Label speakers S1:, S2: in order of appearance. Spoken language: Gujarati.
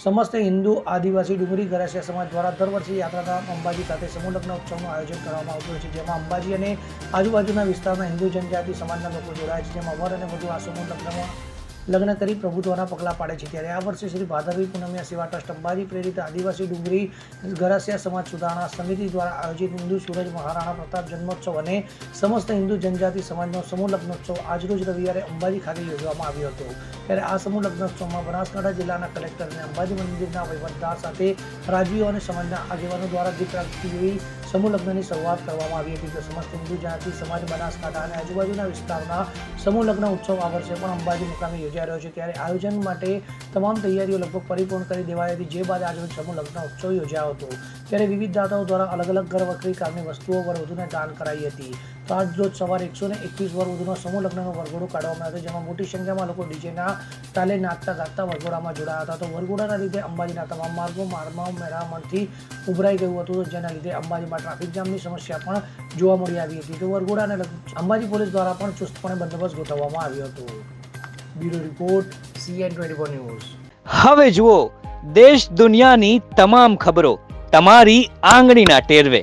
S1: સમસ્ત હિન્દુ આદિવાસી ડુંગરી ગરાસિયા સમાજ દ્વારા દર વર્ષે યાત્રાધામ અંબાજી ખાતે સમૂહલગ્ન ઉત્સવનું આયોજન કરવામાં આવતું હોય છે, જેમાં અંબાજી અને આજુબાજુના વિસ્તારના હિન્દુ જનજાતિ સમાજના લોકો જોડાય છે, જેમાં વર અને વધુ આ સમૂહ લગ્નમાં લગ્ન કરી પ્રભુત્વના પગલાં પાડે છે. ત્યારે આ વર્ષે શ્રી ભાદરવી પૂનમિયા સેવા ટ્રસ્ટ અંબાજી પ્રેરિત આદિવાસી ડુંગરી ગરાસિયા સમાજ સુધારણા સમિતિ દ્વારા આયોજિત હિન્દુ સૂરજ મહારાણા પ્રતાપ જન્મોત્સવ અને સમસ્ત હિન્દુ જનજાતિ સમાજનો સમૂહ લગ્નોત્સવ આજરોજ રવિવારે અંબાજી ખાતે યોજવામાં આવ્યો હતો. ત્યારે આ સમૂહ લગ્નોત્સવમાં બનાસકાંઠા જિલ્લાના કલેક્ટર અને અંબાજી મંદિરના વહીવટદાર સાથે રાજવીઓ અને સમાજના આગેવાનો દ્વારા રાગતી જેવી સમૂહ લગ્નની શરૂઆત કરવામાં આવી હતી. તો સમસ્ત હિન્દુ જાતિ, સમાજ, બનાસકાંઠા અને આજુબાજુના વિસ્તારના સમૂહ લગ્ન ઉત્સવ આ વર્ષે પણ અંબાજી મુકામે યોજાઈ રહ્યો છે. ત્યારે આયોજન માટે તમામ તૈયારીઓ લગભગ પરિપૂર્ણ કરી દેવાઈ હતી. જે બાદ આજે સમૂહ લગ્ન ઉત્સવ યોજાયો હતો. ત્યારે વિવિધ દાતાઓ દ્વારા અલગ અલગ ઘર, વખરી કામની વસ્તુઓ પર વધુને દાન કરાઈ હતી. તો રોજ સવારે એકસો ને એકવીસ વરવધુનો સમૂહ લગ્નનો વરઘોડો કાઢવામાં આવ્યો જેમાં મોટી સંખ્યામાં લોકો ડીજેના તાલે નાચતા ગાતા વરઘોડામાં જોડાયા હતા. તો વરઘોડાના લીધે અંબાજીના તમામ માર્ગો માર્ગમાં મેરામણથી ઉભરાઈ ગયું હતું. જેના લીધે અંબાજીમાં ટ્રાફિક જામની સમસ્યા પણ જોવા મળી આવી હતી. તો વરઘોડાને અંબાજી પોલીસ દ્વારા પણ ચુસ્તપણે બંદોબસ્ત ગોઠવવામાં આવ્યો હતો. Bureau report CN twenty four news.
S2: હવે જુઓ, દેશ દુનિયાની તમામ ખબરો તમારી આંગળીના ટેરવે.